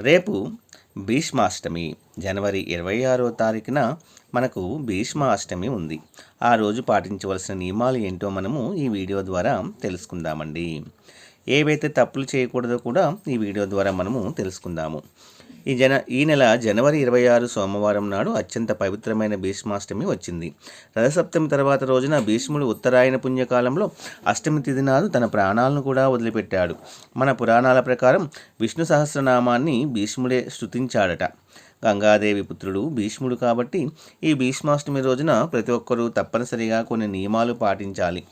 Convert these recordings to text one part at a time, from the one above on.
రేపు భీష్మాష్టమి జనవరి ఇరవై ఆరో తారీఖున మనకు భీష్మాష్టమి ఉంది. ఆ రోజు పాటించవలసిన నియమాలు ఏంటో మనము ఈ వీడియో ద్వారా తెలుసుకుందామండి. ఏవైతే తప్పులు చేయకూడదో కూడా ఈ వీడియో ద్వారా మనము తెలుసుకుందాము. ఈ జన ఈ నెల జనవరి ఇరవై ఆరు సోమవారం నాడు అత్యంత పవిత్రమైన భీష్మాష్టమి వచ్చింది. రథసప్తమి తర్వాత రోజున భీష్ముడు ఉత్తరాయణ పుణ్యకాలంలో అష్టమి తిథి నాడు తన ప్రాణాలను కూడా వదిలిపెట్టాడు. మన పురాణాల ప్రకారం విష్ణు సహస్రనామాన్ని భీష్ముడే శృతించాడట గంగాదేవి పుత్రుడు భీష్ముడు కాబట్టి ఈ భీష్మాష్టమి రోజున ప్రతి ఒక్కరూ తప్పనిసరిగా కొన్ని నియమాలు పాటించాలి.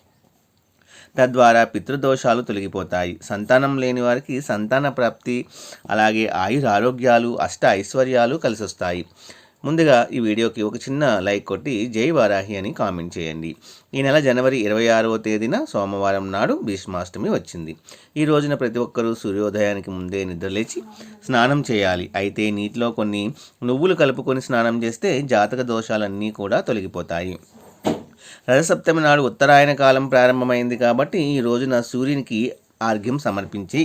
తద్వారా పితృదోషాలు తొలగిపోతాయి. సంతానం లేని వారికి సంతాన ప్రాప్తి అలాగే ఆయుర ఆరోగ్యాలు అష్ట ఐశ్వర్యాలు కలిసొస్తాయి. ముందుగా ఈ వీడియోకి ఒక చిన్న లైక్ కొట్టి జై వారాహి అని కామెంట్ చేయండి. ఈ నెల జనవరి ఇరవై ఆరవ తేదీన సోమవారం నాడు భీష్మాష్టమి వచ్చింది. ఈ రోజున ప్రతి ఒక్కరూ సూర్యోదయానికి ముందే నిద్రలేచి స్నానం చేయాలి. అయితే నీటిలో కొన్ని నువ్వులు కలుపుకొని స్నానం చేస్తే జాతక దోషాలన్నీ కూడా తొలగిపోతాయి. రథసప్తమి నాడు ఉత్తరాయణ కాలం ప్రారంభమైంది కాబట్టి ఈ రోజున సూర్యునికి ఆర్ఘ్యం సమర్పించి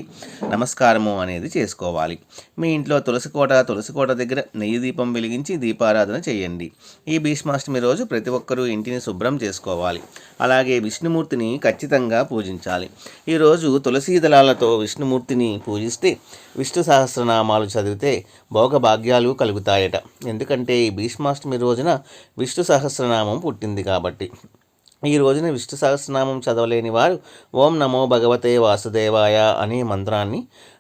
నమస్కారము అనేది చేసుకోవాలి. మీ ఇంట్లో తులసికోట తులసికోట దగ్గర నెయ్యి దీపం వెలిగించి దీపారాధన చేయండి. ఈ భీష్మాష్టమి రోజు ప్రతి ఒక్కరూ ఇంటిని శుభ్రం చేసుకోవాలి. అలాగే విష్ణుమూర్తిని ఖచ్చితంగా పూజించాలి. ఈరోజు తులసీ దళాలతో విష్ణుమూర్తిని పూజిస్తే విష్ణు సహస్రనామాలు చదివితే భోగభాగ్యాలు కలుగుతాయట. ఎందుకంటే ఈ భీష్మాష్టమి రోజున విష్ణు సహస్రనామం పుట్టింది కాబట్టి. ఈ రోజున విష్ణు సహస్రనామం చదవలేని వారు ఓం నమో భగవతే వాసుదేవాయ అనే మంత్రాన్ని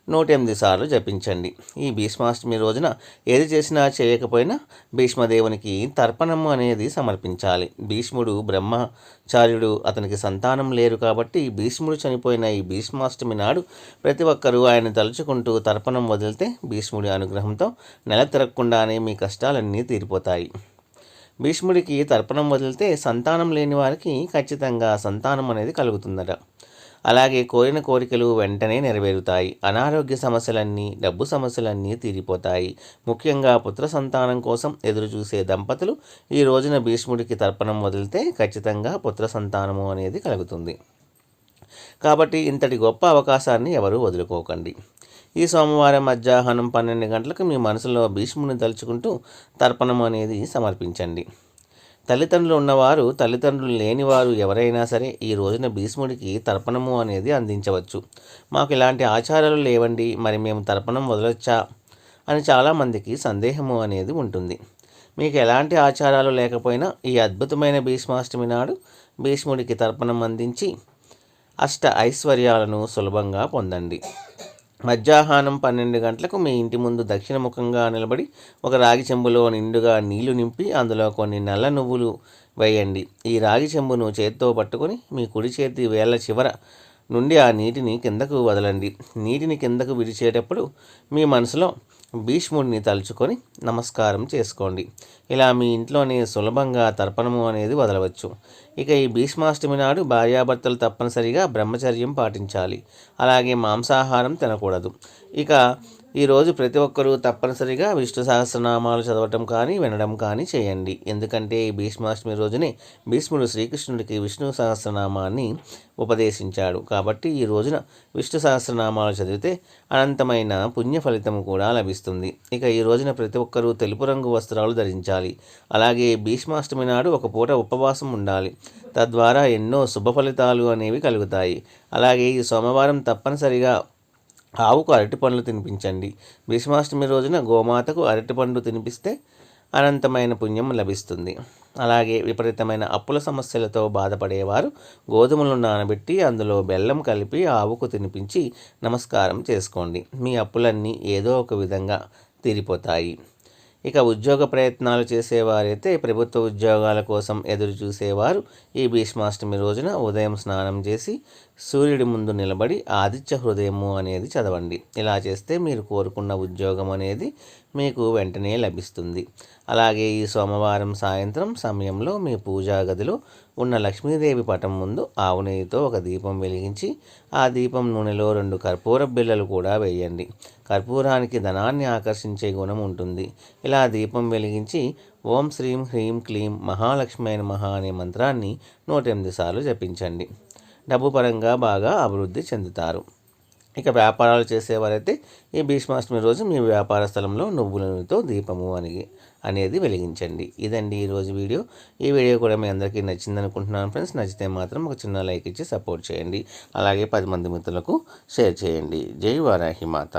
నూట ఎనిమిది సార్లు జపించండి. ఈ భీష్మాష్టమి రోజున ఏది చేసినా చేయకపోయినా భీష్మదేవునికి తర్పణము అనేది సమర్పించాలి. భీష్ముడు బ్రహ్మచార్యుడు అతనికి సంతానం లేరు కాబట్టి భీష్ముడు చనిపోయిన ఈ భీష్మాష్టమి నాడు ప్రతి ఒక్కరూ ఆయన తలుచుకుంటూ తర్పణం వదిలితే భీష్ముడి అనుగ్రహంతో నెల తిరగకుండానే మీ కష్టాలన్నీ తీరిపోతాయి. భీష్ముడికి తర్పణం వదిలితే సంతానం లేని వారికి ఖచ్చితంగా సంతానం అనేది కలుగుతుందట. అలాగే కోరిన కోరికలు వెంటనే నెరవేరుతాయి. అనారోగ్య సమస్యలన్నీ డబ్బు సమస్యలన్నీ తీరిపోతాయి. ముఖ్యంగా పుత్ర సంతానం కోసం ఎదురుచూసే దంపతులు ఈ రోజున భీష్ముడికి తర్పణం వదిలితే ఖచ్చితంగా పుత్ర సంతానము అనేది కలుగుతుంది. కాబట్టి ఇంతటి గొప్ప అవకాశాన్ని ఎవరూ వదులుకోకండి. ఈ సోమవారం మధ్యాహ్నం పన్నెండు గంటలకు మీ మనసులో భీష్ముని తలుచుకుంటూ తర్పణం అనేది సమర్పించండి. తల్లిదండ్రులు ఉన్నవారు తల్లిదండ్రులు లేనివారు ఎవరైనా సరే ఈ రోజున భీష్ముడికి తర్పణము అనేది అందించవచ్చు. మాకు ఇలాంటి ఆచారాలు లేవండి మరి మేము తర్పణం వదలొచ్చా? అని చాలామందికి సందేహము అనేది ఉంటుంది. మీకు ఎలాంటి ఆచారాలు లేకపోయినా ఈ అద్భుతమైన భీష్మాష్టమి నాడు భీష్ముడికి తర్పణం అందించి అష్ట ఐశ్వర్యాలను సులభంగా పొందండి. మధ్యాహ్నం పన్నెండు గంటలకు మీ ఇంటి ముందు దక్షిణముఖంగా నిలబడి ఒక రాగి చెంబులో నిండుగా నీళ్ళు నింపి అందులో కొన్ని నల్ల నువ్వులు వేయండి. ఈ రాగి చెంబును చేత్తో పట్టుకొని మీ కుడి చేతి వేళ్ళ చివర నుండి ఆ నీటిని కిందకు వదలండి. నీటిని కిందకు విడిచేటప్పుడు మీ మనసులో భీష్ముడిని తలుచుకొని నమస్కారం చేసుకోండి. ఇలా మీ ఇంట్లోనే సులభంగా తర్పణము అనేది వదలవచ్చు. ఇక ఈ భీష్మాష్టమి నాడు భార్యాభర్తలు తప్పనిసరిగా బ్రహ్మచర్యం పాటించాలి. అలాగే మాంసాహారం తినకూడదు. ఇక ఈరోజు ప్రతి ఒక్కరూ తప్పనిసరిగా విష్ణు సహస్రనామాలు చదవటం కానీ వినడం కానీ చేయండి. ఎందుకంటే ఈ భీష్మాష్టమి రోజునే భీష్ముడు శ్రీకృష్ణుడికి విష్ణు సహస్రనామాన్ని ఉపదేశించాడు. కాబట్టి ఈ రోజున విష్ణు సహస్రనామాలు చదివితే అనంతమైన పుణ్య ఫలితం కూడా లభిస్తుంది. ఇక ఈ రోజున ప్రతి ఒక్కరూ తెలుపు రంగు వస్త్రాలు ధరించాలి. అలాగే భీష్మాష్టమి నాడు ఒక పూట ఉపవాసం ఉండాలి. తద్వారా ఎన్నో శుభ ఫలితాలు అనేవి కలుగుతాయి. అలాగే ఈ సోమవారం తప్పనిసరిగా ఆవుకు అరటి పండ్లు తినిపించండి. భీష్మాష్టమి రోజున గోమాతకు అరటి పండు తినిపిస్తే అనంతమైన పుణ్యం లభిస్తుంది. అలాగే విపరీతమైన అప్పుల సమస్యలతో బాధపడేవారు గోధుమలు నానబెట్టి అందులో బెల్లం కలిపి ఆవుకు తినిపించి నమస్కారం చేసుకోండి. మీ అప్పులన్నీ ఏదో ఒక విధంగా తీరిపోతాయి. ఇక ఉద్యోగ ప్రయత్నాలు చేసేవారైతే ప్రభుత్వ ఉద్యోగాల కోసం ఎదురు చూసేవారు ఈ భీష్మాష్టమి రోజున ఉదయం స్నానం చేసి సూర్యుడి ముందు నిలబడి ఆదిత్య హృదయము అనేది చదవండి. ఇలా చేస్తే మీరు కోరుకున్న ఉద్యోగం అనేది మీకు వెంటనే లభిస్తుంది. అలాగే ఈ సోమవారం సాయంత్రం సమయంలో మీ పూజా గదిలో ఉన్న లక్ష్మీదేవి పటం ముందు ఆవు నెయ్యితో ఒక దీపం వెలిగించి ఆ దీపం నూనెలో రెండు కర్పూర బిళ్ళలు కూడా వేయండి. కర్పూరానికి ధనాన్ని ఆకర్షించే గుణం ఉంటుంది. ఇలా దీపం వెలిగించి ఓం శ్రీం హ్రీం క్లీం మహాలక్ష్మి మహా అనే మంత్రాన్ని నూట ఎనిమిది సార్లు జపించండి. డబ్బు పరంగా బాగా అభివృద్ధి చెందుతారు. ఇక వ్యాపారాలు చేసేవారైతే ఈ భీష్మాష్టమి రోజు మీ వ్యాపార స్థలంలో నువ్వులతో దీపము అని అనేది వెలిగించండి. ఇదండి ఈరోజు వీడియో. ఈ వీడియో కూడా మీ అందరికీ నచ్చింది అనుకుంటున్నాను ఫ్రెండ్స్. నచ్చితే మాత్రం ఒక చిన్న లైక్ ఇచ్చి సపోర్ట్ చేయండి. అలాగే పది మంది మిత్రులకు షేర్ చేయండి. జై వారాహి మాత.